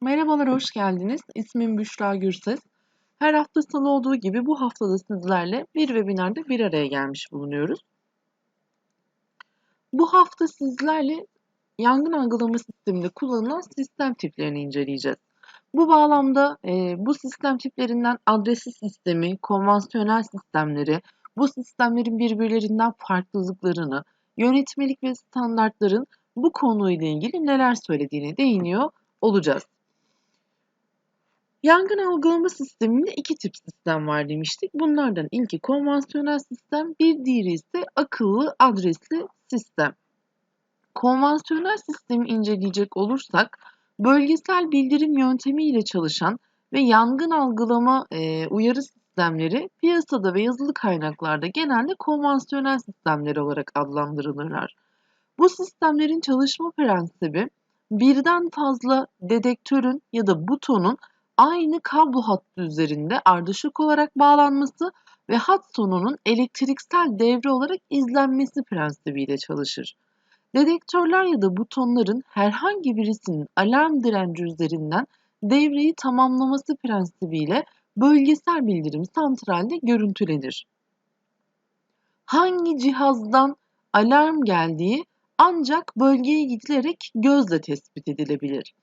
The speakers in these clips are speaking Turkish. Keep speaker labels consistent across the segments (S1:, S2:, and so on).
S1: Merhabalar, hoş geldiniz. İsmim Büşra Gürses. Her hafta salı olduğu gibi bu haftada sizlerle bir webinarda bir araya gelmiş bulunuyoruz. Bu hafta sizlerle yangın algılama sisteminde kullanılan sistem tiplerini inceleyeceğiz. Bu bağlamda e, bu sistem tiplerinden adresi sistemi, konvansiyonel sistemleri, bu sistemlerin birbirlerinden farklılıklarını, yönetmelik ve standartların bu konuyla ilgili neler söylediğine değiniyor olacağız. Yangın algılama sisteminde iki tip sistem var demiştik. Bunlardan ilki konvansiyonel sistem, bir diğeri ise akıllı adresli sistem. Konvansiyonel sistemi inceleyecek olursak, bölgesel bildirim yöntemiyle çalışan ve yangın algılama e, uyarı sistemleri piyasada ve yazılı kaynaklarda genelde konvansiyonel sistemler olarak adlandırılırlar. Bu sistemlerin çalışma prensibi birden fazla dedektörün ya da butonun aynı kablo hattı üzerinde ardışık olarak bağlanması ve hat sonunun elektriksel devre olarak izlenmesi prensibiyle çalışır. Dedektörler ya da butonların herhangi birisinin alarm direnci üzerinden devreyi tamamlaması prensibiyle bölgesel bildirim santralde görüntülenir. Hangi cihazdan alarm geldiği ancak bölgeye gidilerek gözle tespit edilebilir.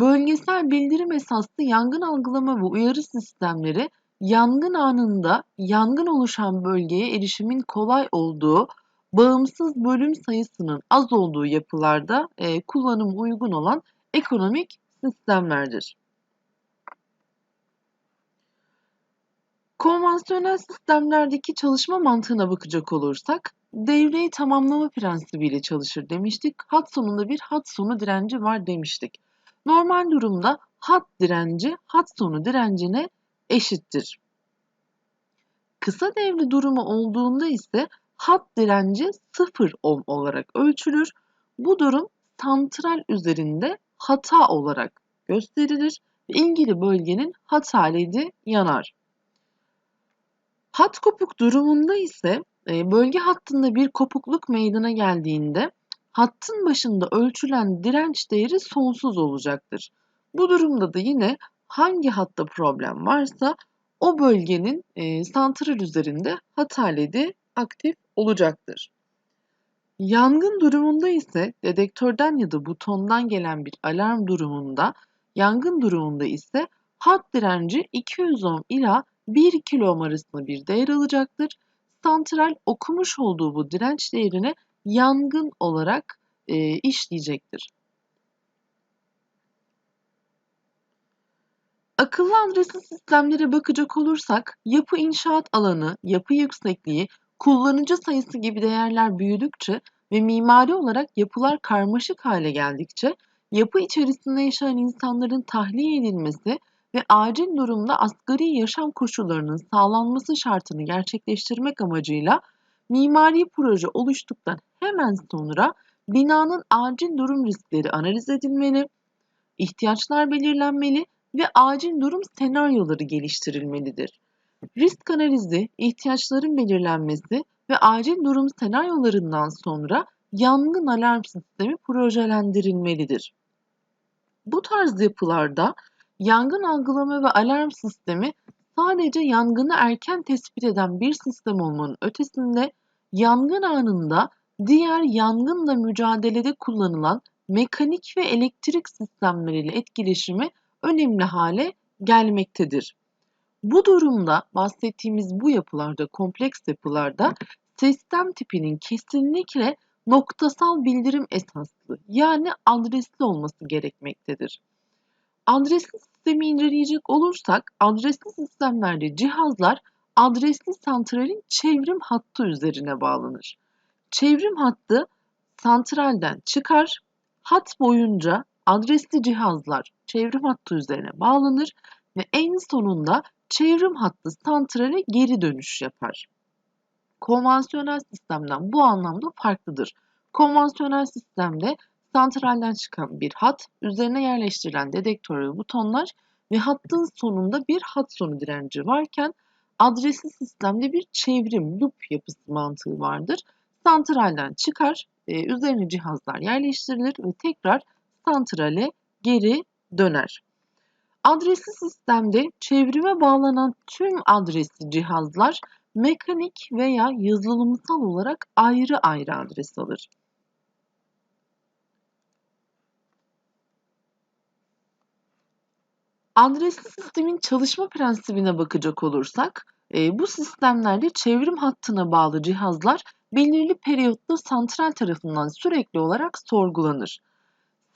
S1: Bölgesel bildirim esaslı yangın algılama ve uyarı sistemleri yangın anında yangın oluşan bölgeye erişimin kolay olduğu, bağımsız bölüm sayısının az olduğu yapılarda e, kullanım uygun olan ekonomik sistemlerdir. Konvansiyonel sistemlerdeki çalışma mantığına bakacak olursak, devreyi tamamlama prensibiyle çalışır demiştik. Hat sonunda bir hat sonu direnci var demiştik. Normal durumda hat direnci hat sonu direncine eşittir. Kısa devre durumu olduğunda ise hat direnci 0 ohm olarak ölçülür. Bu durum santral üzerinde hata olarak gösterilir ve ilgili bölgenin hata ledi yanar. Hat kopuk durumunda ise e, bölge hattında bir kopukluk meydana geldiğinde hattın başında ölçülen direnç değeri sonsuz olacaktır. Bu durumda da yine hangi hatta problem varsa o bölgenin e, santral üzerinde hata ledi aktif olacaktır. Yangın durumunda ise dedektörden ya da butondan gelen bir alarm durumunda, yangın durumunda ise hat direnci 200 ohm ila 1 kilo arasında bir değer alacaktır. Santral okumuş olduğu bu direnç değerine yangın olarak e, işleyecektir. Akıllı adresli sistemlere bakacak olursak yapı inşaat alanı, yapı yüksekliği, kullanıcı sayısı gibi değerler büyüdükçe ve mimari olarak yapılar karmaşık hale geldikçe yapı içerisinde yaşayan insanların tahliye edilmesi ve acil durumda asgari yaşam koşullarının sağlanması şartını gerçekleştirmek amacıyla mimari proje oluştuktan hemen sonra binanın acil durum riskleri analiz edilmeli, ihtiyaçlar belirlenmeli ve acil durum senaryoları geliştirilmelidir. Risk analizi, ihtiyaçların belirlenmesi ve acil durum senaryolarından sonra yangın alarm sistemi projelendirilmelidir. Bu tarz yapılarda yangın algılama ve alarm sistemi sadece yangını erken tespit eden bir sistem olmanın ötesinde yangın anında diğer yangınla mücadelede kullanılan mekanik ve elektrik sistemleriyle etkileşimi önemli hale gelmektedir. Bu durumda bahsettiğimiz bu yapılarda, kompleks yapılarda sistem tipinin kesinlikle noktasal bildirim esaslı yani adresli olması gerekmektedir. Adresli sistemi inceleyecek olursak adresli sistemlerde cihazlar adresli santralin çevrim hattı üzerine bağlanır. Çevrim hattı santralden çıkar, hat boyunca adresli cihazlar çevrim hattı üzerine bağlanır ve en sonunda çevrim hattı santrale geri dönüş yapar. Konvansiyonel sistemden bu anlamda farklıdır. Konvansiyonel sistemde santralden çıkan bir hat, üzerine yerleştirilen dedektör ve butonlar ve hattın sonunda bir hat sonu direnci varken adresli sistemde bir çevrim loop yapısı mantığı vardır. Santralden çıkar, e, üzerine cihazlar yerleştirilir ve tekrar santrale geri döner. Adresli sistemde çevrime bağlanan tüm adresli cihazlar mekanik veya yazılımsal olarak ayrı ayrı adres alır. Adresli sistemin çalışma prensibine bakacak olursak, e, bu sistemlerde çevrim hattına bağlı cihazlar belirli periyotta santral tarafından sürekli olarak sorgulanır.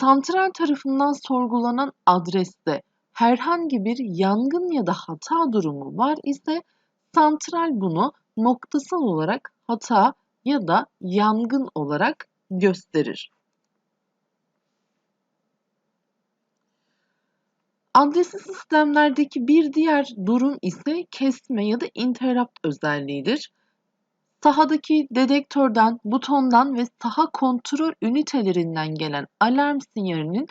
S1: Santral tarafından sorgulanan adreste herhangi bir yangın ya da hata durumu var ise santral bunu noktasal olarak hata ya da yangın olarak gösterir. Adresli sistemlerdeki bir diğer durum ise kesme ya da interrupt özelliğidir. Sahadaki dedektörden, butondan ve saha kontrol ünitelerinden gelen alarm sinyalinin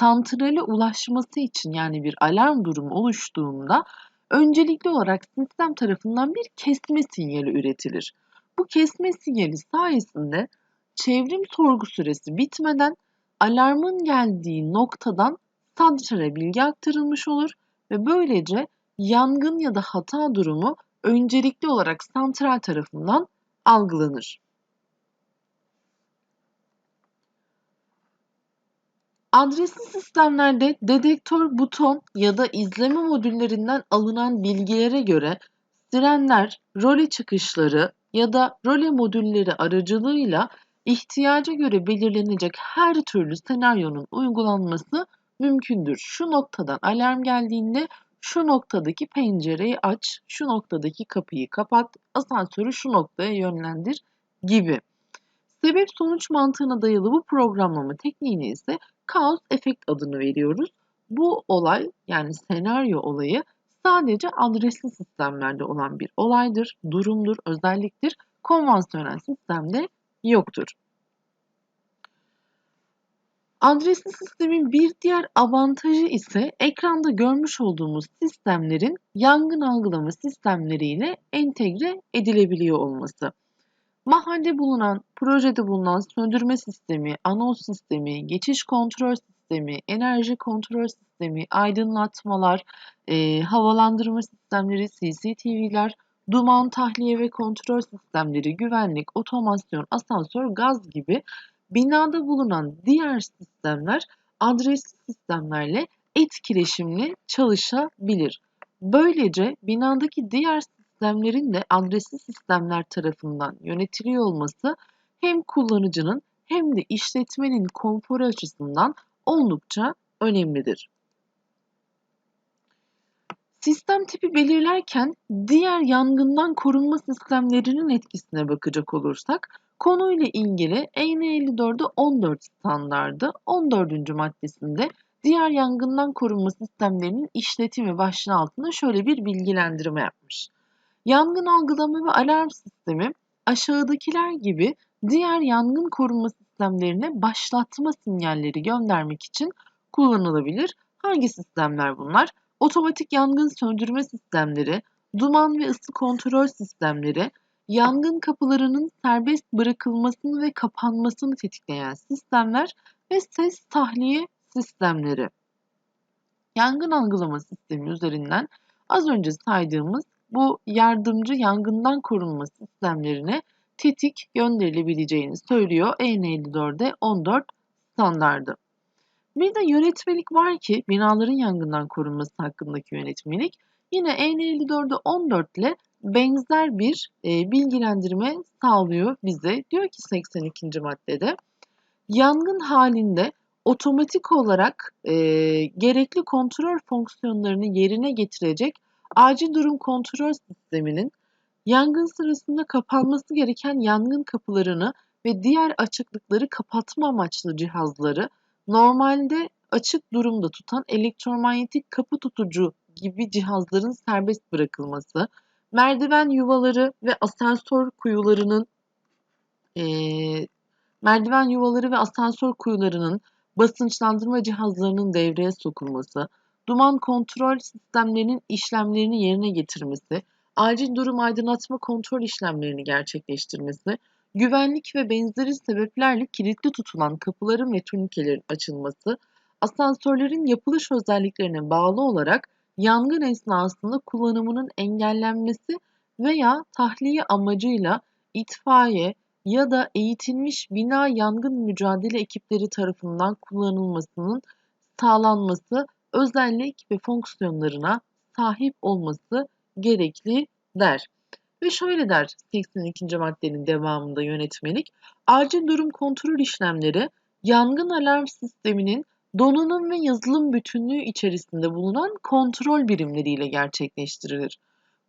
S1: santrale ulaşması için yani bir alarm durumu oluştuğunda öncelikli olarak sistem tarafından bir kesme sinyali üretilir. Bu kesme sinyali sayesinde çevrim sorgu süresi bitmeden alarmın geldiği noktadan santrale bilgi aktarılmış olur ve böylece yangın ya da hata durumu öncelikli olarak santral tarafından algılanır. Adresli sistemlerde dedektör buton ya da izleme modüllerinden alınan bilgilere göre sirenler, role çıkışları ya da role modülleri aracılığıyla ihtiyaca göre belirlenecek her türlü senaryonun uygulanması mümkündür. Şu noktadan alarm geldiğinde şu noktadaki pencereyi aç, şu noktadaki kapıyı kapat, asansörü şu noktaya yönlendir gibi. Sebep sonuç mantığına dayalı bu programlama tekniğine ise kaos efekt adını veriyoruz. Bu olay yani senaryo olayı sadece adresli sistemlerde olan bir olaydır, durumdur, özelliktir. Konvansiyonel sistemde yoktur. Adresli sistemin bir diğer avantajı ise ekranda görmüş olduğumuz sistemlerin yangın algılama sistemleriyle entegre edilebiliyor olması. Mahallede bulunan, projede bulunan söndürme sistemi, anons sistemi, geçiş kontrol sistemi, enerji kontrol sistemi, aydınlatmalar, e, havalandırma sistemleri, CCTV'ler, duman tahliye ve kontrol sistemleri, güvenlik, otomasyon, asansör, gaz gibi binada bulunan diğer sistemler adresli sistemlerle etkileşimli çalışabilir. Böylece binadaki diğer sistemlerin de adresli sistemler tarafından yönetiliyor olması hem kullanıcının hem de işletmenin konforu açısından oldukça önemlidir. Sistem tipi belirlerken diğer yangından korunma sistemlerinin etkisine bakacak olursak konuyla ilgili EN 54'de 14 standardı 14. maddesinde diğer yangından korunma sistemlerinin işletimi başlığı altında şöyle bir bilgilendirme yapmış. Yangın algılama ve alarm sistemi aşağıdakiler gibi diğer yangın korunma sistemlerine başlatma sinyalleri göndermek için kullanılabilir. Hangi sistemler bunlar? Otomatik yangın söndürme sistemleri, duman ve ısı kontrol sistemleri, yangın kapılarının serbest bırakılmasını ve kapanmasını tetikleyen sistemler ve ses tahliye sistemleri. Yangın algılama sistemi üzerinden az önce saydığımız bu yardımcı yangından korunma sistemlerine tetik gönderilebileceğini söylüyor EN54'de 14 standardı. Bir de yönetmelik var ki binaların yangından korunması hakkındaki yönetmelik yine EN54'de 14 ile benzer bir e, bilgilendirme sağlıyor bize. Diyor ki 82. maddede yangın halinde otomatik olarak e, gerekli kontrol fonksiyonlarını yerine getirecek acil durum kontrol sisteminin yangın sırasında kapanması gereken yangın kapılarını ve diğer açıklıkları kapatma amaçlı cihazları normalde açık durumda tutan elektromanyetik kapı tutucu gibi cihazların serbest bırakılması, merdiven yuvaları ve asansör kuyularının e, merdiven yuvaları ve asansör kuyularının basınçlandırma cihazlarının devreye sokulması, duman kontrol sistemlerinin işlemlerini yerine getirmesi, acil durum aydınlatma kontrol işlemlerini gerçekleştirmesi, güvenlik ve benzeri sebeplerle kilitli tutulan kapıların ve turnikelerin açılması, asansörlerin yapılış özelliklerine bağlı olarak yangın esnasında kullanımının engellenmesi veya tahliye amacıyla itfaiye ya da eğitilmiş bina yangın mücadele ekipleri tarafından kullanılmasının sağlanması özellik ve fonksiyonlarına sahip olması gerekli der. Ve şöyle der 82. maddenin devamında yönetmelik, acil durum kontrol işlemleri yangın alarm sisteminin donanım ve yazılım bütünlüğü içerisinde bulunan kontrol birimleriyle gerçekleştirilir.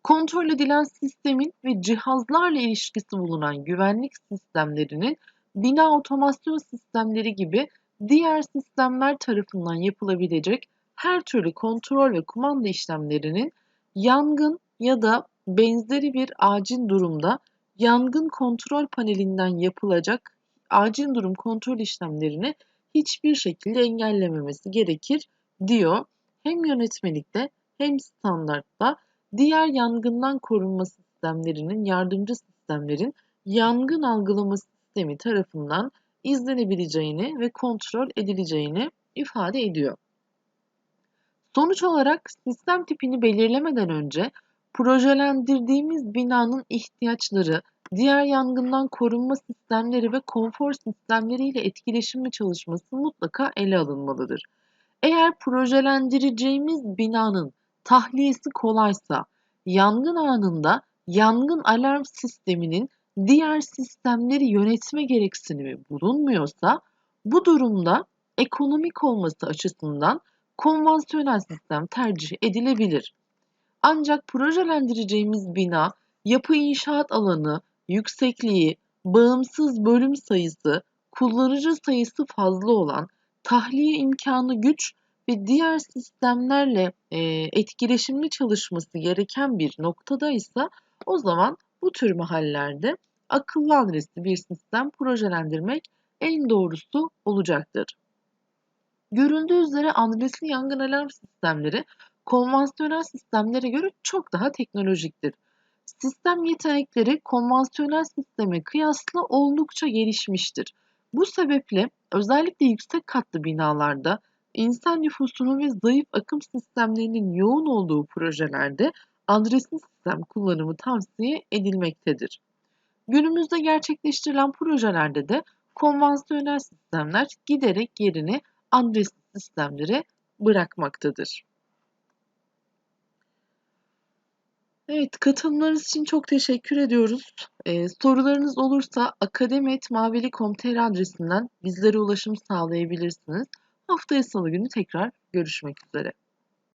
S1: Kontrol edilen sistemin ve cihazlarla ilişkisi bulunan güvenlik sistemlerinin bina otomasyon sistemleri gibi diğer sistemler tarafından yapılabilecek her türlü kontrol ve kumanda işlemlerinin yangın ya da benzeri bir acil durumda yangın kontrol panelinden yapılacak acil durum kontrol işlemlerini hiçbir şekilde engellememesi gerekir diyor. Hem yönetmelikte hem standartta diğer yangından korunma sistemlerinin yardımcı sistemlerin yangın algılama sistemi tarafından izlenebileceğini ve kontrol edileceğini ifade ediyor. Sonuç olarak sistem tipini belirlemeden önce projelendirdiğimiz binanın ihtiyaçları, diğer yangından korunma sistemleri ve konfor sistemleri ile etkileşimli çalışması mutlaka ele alınmalıdır. Eğer projelendireceğimiz binanın tahliyesi kolaysa, yangın anında yangın alarm sisteminin diğer sistemleri yönetme gereksinimi bulunmuyorsa, bu durumda ekonomik olması açısından konvansiyonel sistem tercih edilebilir. Ancak projelendireceğimiz bina yapı inşaat alanı, yüksekliği, bağımsız bölüm sayısı, kullanıcı sayısı fazla olan, tahliye imkanı güç ve diğer sistemlerle e, etkileşimli çalışması gereken bir noktada ise o zaman bu tür mahallelerde akıllı adresli bir sistem projelendirmek en doğrusu olacaktır. Görüldüğü üzere adresli yangın alarm sistemleri konvansiyonel sistemlere göre çok daha teknolojiktir. Sistem yetenekleri konvansiyonel sisteme kıyasla oldukça gelişmiştir. Bu sebeple özellikle yüksek katlı binalarda insan nüfusunun ve zayıf akım sistemlerinin yoğun olduğu projelerde adresli sistem kullanımı tavsiye edilmektedir. Günümüzde gerçekleştirilen projelerde de konvansiyonel sistemler giderek yerini adresli sistemlere bırakmaktadır. Evet, katılımlarınız için çok teşekkür ediyoruz. Ee, sorularınız olursa akademi.mavili.com.tr adresinden bizlere ulaşım sağlayabilirsiniz. Haftaya salı günü tekrar görüşmek üzere.